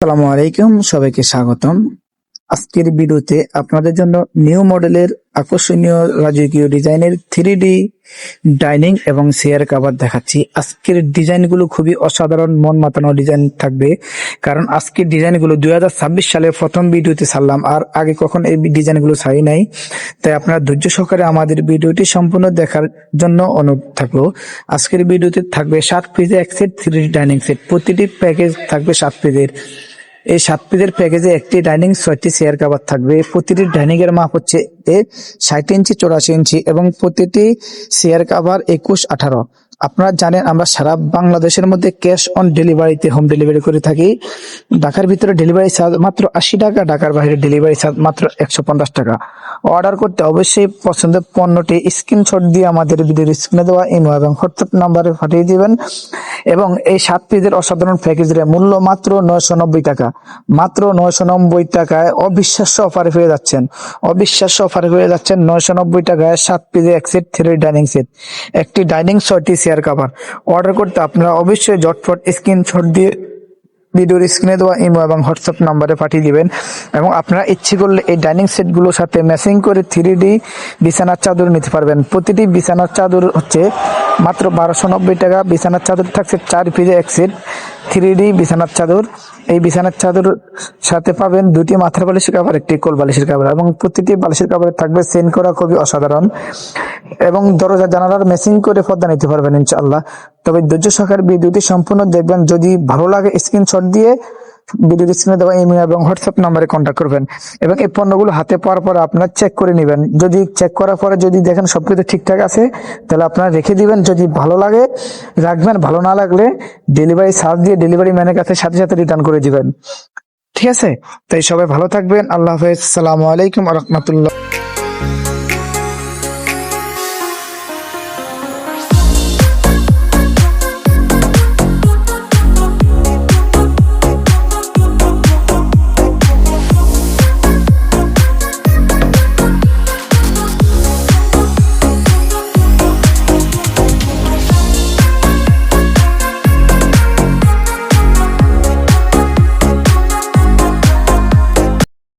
আসসালামু আলাইকুম, সবাইকে স্বাগতম। আজকের ভিডিওতে আপনাদের জন্য নিউ মডেলের আকর্ষণীয় রাজকীয় ডিজাইনের থ্রি ডি ডাইনিং এবং চেয়ার কাভার দেখাচ্ছি। আজকের ডিজাইনগুলো খুবই অসাধারণ, মন মাতানো ডিজাইন থাকবে। কারণ আজকের ডিজাইনগুলো দুই হাজার ছাব্বিশ সালে প্রথম ভিডিওতে ছাড়লাম, আর আগে কখন এই ডিজাইনগুলো ছাড়ি নাই। তাই আপনারা ধৈর্য সহকারে আমাদের ভিডিওটি সম্পূর্ণ দেখার জন্য অনুরোধ থাকল। আজকের ভিডিওতে থাকবে সাত পিসে এক সেট থ্রি ডাইনিং সেট। প্রতিটি প্যাকেজ থাকবে সাত পিসের এই সাত পিসের প্যাকেজে একটি ডাইনিং ছয়টি চেয়ার কাভার থাকবে। প্রতিটি ডাইনিং এর মাপ হচ্ছে এ ষাট ইঞ্চি, চৌরাশি ইঞ্চি এবং প্রতিটি চেয়ার কাভার একুশ, আঠারো। আপনারা জানেন আমরা সারা বাংলাদেশের মধ্যে ক্যাশ অন ডেলিভারিতে হোম ডেলিভারি করে থাকি। ঢাকার ভিতরে ডেলিভারি চার্জ মাত্র আশি টাকা, ঢাকার বাইরে ডেলিভারি চার্জ মাত্র একশো পঞ্চাশ টাকা। অর্ডার করতে অবশ্যই পছন্দের পণ্যটি স্ক্রিনশট দিয়ে আমাদের ভিডিওর স্ক্রিনে দেওয়া ইমো এবং হোয়াটসঅ্যাপ নাম্বারে পাঠিয়ে দিবেন। এবং এই সাত পিসের অসাধারণ প্যাকেজের মূল্য মাত্র নয়শো নব্বই টাকা। মাত্র নয়শো নব্বই টাকায় অবিশ্বাস্য অফারে হয়ে যাচ্ছেন। অবিশ্বাস্য অফারে হয়ে যাচ্ছেন নয়শো নব্বই টাকায় সাত পিসের এক সেট থ্রি ডাইনিং সেট, একটি ডাইনিং ছয়টি চেয়ার কাভার। অর্ডার করতে আপনারা অবশ্যই জটফট স্ক্রিনশট দিয়ে ভিডিওর স্ক্রিনে দেওয়া ইমো এবং হোয়াটসঅ্যাপ নাম্বারে পাঠিয়ে দিবেন এবং আপনারা ইচ্ছে করলে এই ডাইনিং সেটগুলোর সাথে ম্যাচিং করে থ্রি ডি বিছানার চাদর নিতে পারবেন। প্রতিটি বিছানার চাদর হচ্ছে মাত্র বারোশো নব্বই টাকা। বিছানার চাদর থাকছে চার পিজে এক সেট থ্রি ডি বিছানার চাদর। এই বিছানার চাদর সাথে পাবেন দুটি মাথার বালিশের কাভার একটি কোল বালিশের কাভার এবং প্রতিটি বালিশের কাভারে থাকবে সেন করা খুবই অসাধারণ এবং দরজা, জানালার মেসিং করে পর্দা নিতে পারবেন ইনশাআল্লাহ। তবে ধৈর্য সহকারে ভিডিওটি সম্পূর্ণ দেখবেন। যদি ভালো লাগে স্ক্রিনশট দিয়ে ভিডিও স্ক্রিনে দেওয়া ইমেল এবং হোয়াটসঅ্যাপ নাম্বারে কন্ট্যাক্ট করবেন। এবং এই পণ্যগুলো হাতে পাওয়ার পর আপনার চেক করে নেবেন। যদি চেক করার পরে যদি দেখেন সবকিছু ঠিকঠাক আছে, তাহলে আপনারা রেখে দিবেন। যদি ভালো লাগে, রাখবেন। ভালো না লাগলে ডেলিভারি চার্জ দিয়ে ডেলিভারি ম্যানের কাছে সাথে সাথে রিটার্ন করে দিবেন। ঠিক আছে? তাই সবাই ভালো থাকবেন। আল্লাহ হাফেজ। সালামু আলাইকুম রহমতুল্লাহ।